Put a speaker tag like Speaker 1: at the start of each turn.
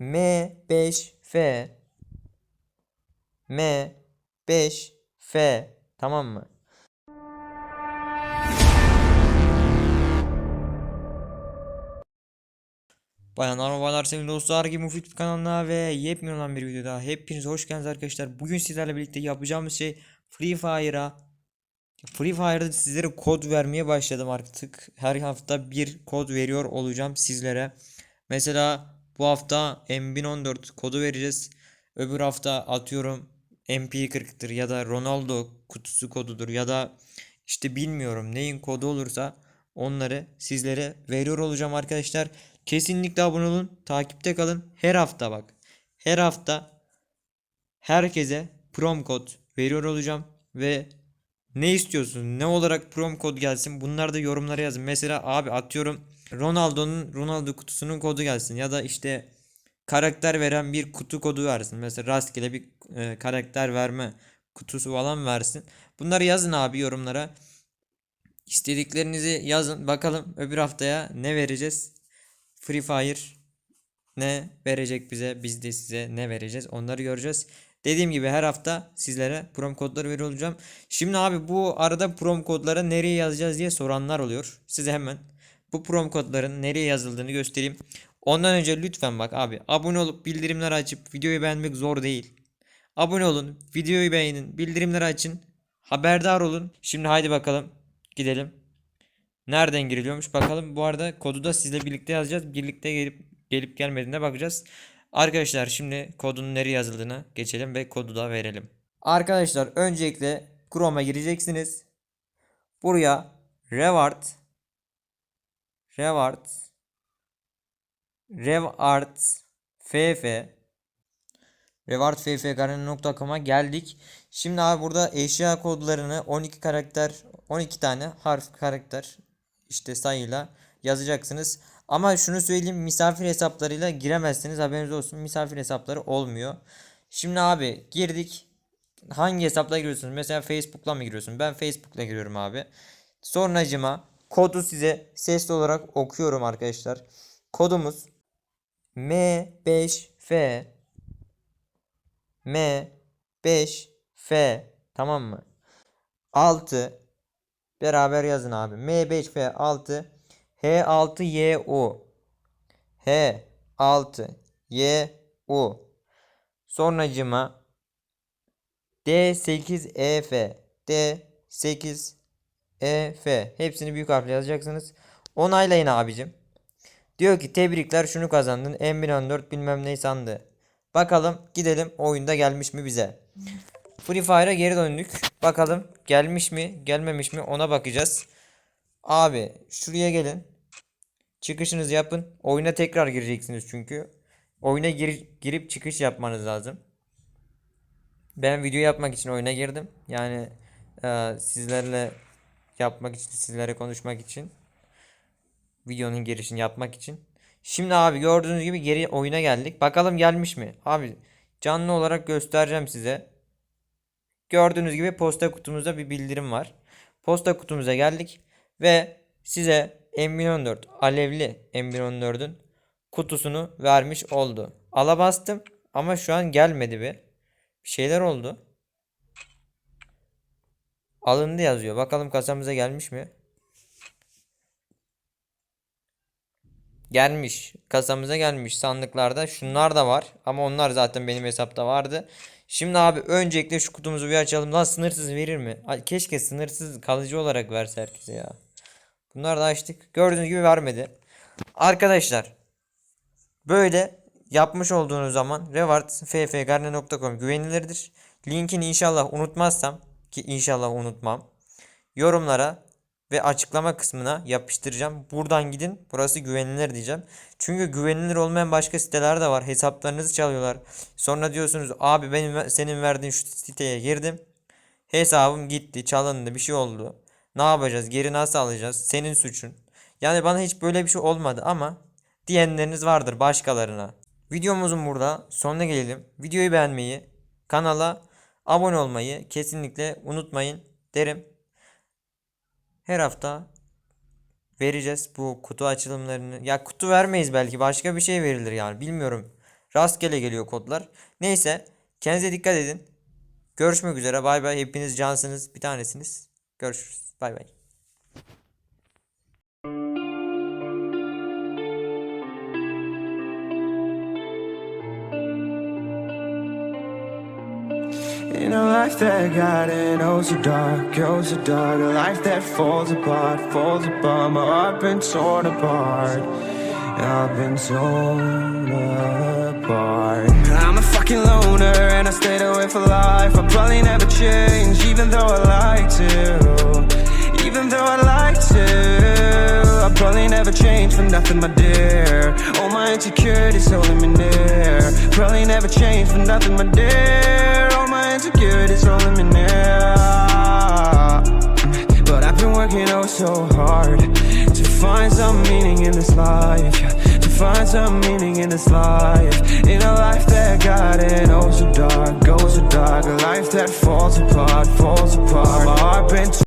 Speaker 1: M5F M5F tamam mı? Bayanlar ve baylar sevgili dostlar gibi Mufit kanalına ve yepyeni olan bir videoda hepiniz hoş geldiniz arkadaşlar. Bugün sizlerle birlikte yapacağımız şey Free Fire'a Free Fire'da sizlere kod vermeye başladım artık. Her hafta bir kod veriyor olacağım sizlere. Mesela bu hafta M1014 kodu vereceğiz. Öbür hafta atıyorum MP40'tır ya da Ronaldo kutusu kodudur ya da işte bilmiyorum neyin kodu olursa onları sizlere veriyor olacağım arkadaşlar. Kesinlikle abone olun, takipte kalın. Her hafta bak. Her hafta herkese prom kod veriyor olacağım ve ne istiyorsun? Ne olarak prom kod gelsin? Bunları da yorumlara yazın. Mesela abi atıyorum Ronaldo'nun Ronaldo kutusunun kodu gelsin ya da işte karakter veren bir kutu kodu versin. Mesela rastgele bir e, karakter verme kutusu falan versin. Bunları yazın abi yorumlara. İstediklerinizi yazın. Bakalım öbür haftaya ne vereceğiz? Free Fire ne verecek bize? Biz de size ne vereceğiz? Onları göreceğiz. Dediğim gibi her hafta sizlere prom kodları veriyor olacağım. Şimdi abi bu arada prom kodları nereye yazacağız diye soranlar oluyor. Size hemen bu prom kodların nereye yazıldığını göstereyim. Ondan önce lütfen bak abi abone olup bildirimleri açıp videoyu beğenmek zor değil. Abone olun, videoyu beğenin, bildirimleri açın, haberdar olun. Şimdi haydi bakalım gidelim. Nereden giriliyormuş bakalım. Bu arada kodu da sizle birlikte yazacağız. Birlikte gelip gelip gelmediğine bakacağız. Arkadaşlar şimdi kodun nereye yazıldığını geçelim ve kodu da verelim. Arkadaşlar öncelikle Chrome'a gireceksiniz. Buraya reward reward reward ff rewardffgarden.com'a geldik. Şimdi abi burada eşya kodlarını 12 karakter 12 tane harf karakter işte sayıyla yazacaksınız. Ama şunu söyleyeyim misafir hesaplarıyla giremezsiniz haberiniz olsun misafir hesapları olmuyor. Şimdi abi girdik. Hangi hesapla giriyorsunuz? Mesela Facebook'la mı giriyorsun? Ben Facebook'la giriyorum abi. Sonracıma kodu size sesli olarak okuyorum arkadaşlar. Kodumuz M5F M5F tamam mı? 6 beraber yazın abi. M5F6 H6YU H6YU Sonracıma D8EF D8EF Hepsini büyük harfle yazacaksınız. Onaylayın abicim. Diyor ki tebrikler şunu kazandın. M1014 bilmem ne sandı. Bakalım gidelim oyunda gelmiş mi bize. Free Fire'a geri döndük. Bakalım gelmiş mi gelmemiş mi ona bakacağız. Abi şuraya gelin. Çıkışınızı yapın. Oyuna tekrar gireceksiniz çünkü. Oyuna gir- girip çıkış yapmanız lazım. Ben video yapmak için oyuna girdim. Yani e, sizlerle yapmak için, sizlere konuşmak için. Videonun girişini yapmak için. Şimdi abi gördüğünüz gibi geri oyuna geldik. Bakalım gelmiş mi? Abi canlı olarak göstereceğim size. Gördüğünüz gibi posta kutumuzda bir bildirim var. Posta kutumuza geldik ve size M1014 alevli M1014'ün kutusunu vermiş oldu. Ala bastım ama şu an gelmedi bir. Bir şeyler oldu. Alındı yazıyor. Bakalım kasamıza gelmiş mi? Gelmiş. Kasamıza gelmiş. Sandıklarda şunlar da var. Ama onlar zaten benim hesapta vardı. Şimdi abi öncelikle şu kutumuzu bir açalım. Lan sınırsız verir mi? Keşke sınırsız kalıcı olarak verse herkese ya. Bunları da açtık. Gördüğünüz gibi vermedi. Arkadaşlar böyle yapmış olduğunuz zaman rewardffgarne.com güvenilirdir. Linkini inşallah unutmazsam ki inşallah unutmam. Yorumlara ve açıklama kısmına yapıştıracağım. Buradan gidin. Burası güvenilir diyeceğim. Çünkü güvenilir olmayan başka siteler de var. Hesaplarınızı çalıyorlar. Sonra diyorsunuz abi benim senin verdiğin şu siteye girdim. Hesabım gitti, çalındı, bir şey oldu. Ne yapacağız? Geri nasıl alacağız? Senin suçun. Yani bana hiç böyle bir şey olmadı ama diyenleriniz vardır başkalarına. Videomuzun burada sonuna gelelim. Videoyu beğenmeyi, kanala abone olmayı kesinlikle unutmayın derim. Her hafta vereceğiz bu kutu açılımlarını. Ya kutu vermeyiz belki başka bir şey verilir yani bilmiyorum. Rastgele geliyor kodlar. Neyse kendinize dikkat edin. Görüşmek üzere. Bay bay. Hepiniz cansınız. Bir tanesiniz. Görüşürüz. Bay bay.
Speaker 2: Life that got in oh so dark, oh so dark. A life that falls apart, falls apart. My heart been torn apart. I've been torn apart. I'm a fucking loner and I stayed away for life. I'll probably never change even though I like to. Even though I like to. I'll probably never change for nothing my dear. All my insecurities me near Probably never change for nothing my dear. All my insecurities me near But I've been working oh so hard To find some meaning in this life. To find some meaning in this life. In a life that got in oh so dark, oh so dark. A life that falls apart, falls apart. My heart been